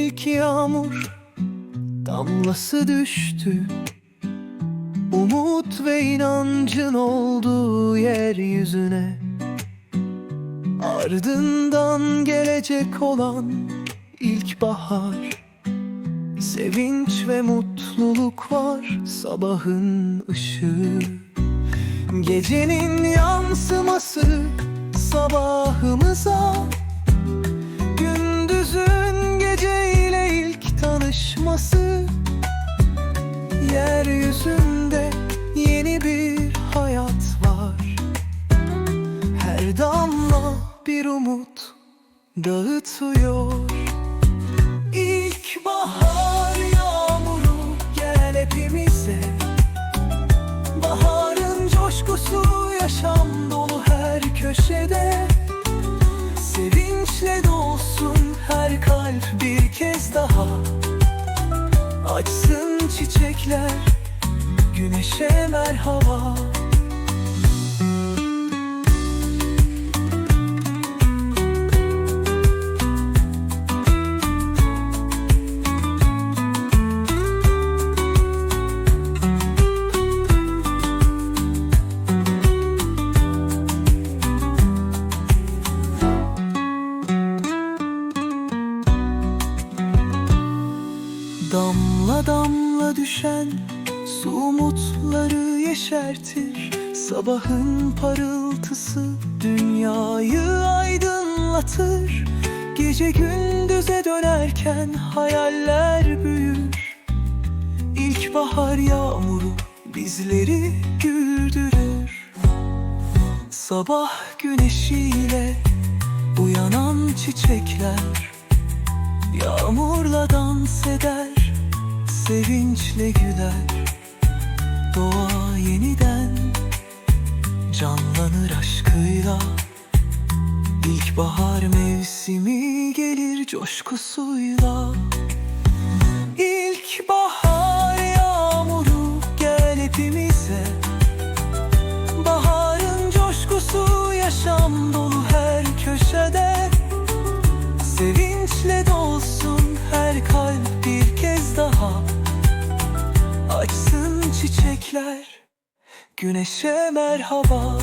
ilk yağmur damlası düştü. Umut ve inancın olduğu yeryüzüne Ardından gelecek olan ilkbahar Sevinç ve mutluluk var sabahın ışığı. Gecenin yansıması sabahımıza Yeryüzünde yeni bir hayat var. Her damla bir umut dağıtıyor. İlkbahar yağmuru gel hepimize. Baharın coşkusu yaşam dolu her köşede. Sevinçle dolsun her kalp bir kez daha Açsın çiçekler güneşe merhaba Damla damla düşen su umutları yeşertir. Sabahın parıltısı dünyayı aydınlatır. Gece gündüze dönerken hayaller büyür. İlkbahar yağmuru bizleri güldürür. Sabah güneşiyle sevinçle güler. Doğa yeniden canlanır aşkıyla. İlkbahar mevsimi gelir coşkusuyla. İlkbahar yağmuru gel hepimize çiçekler Güneşe merhaba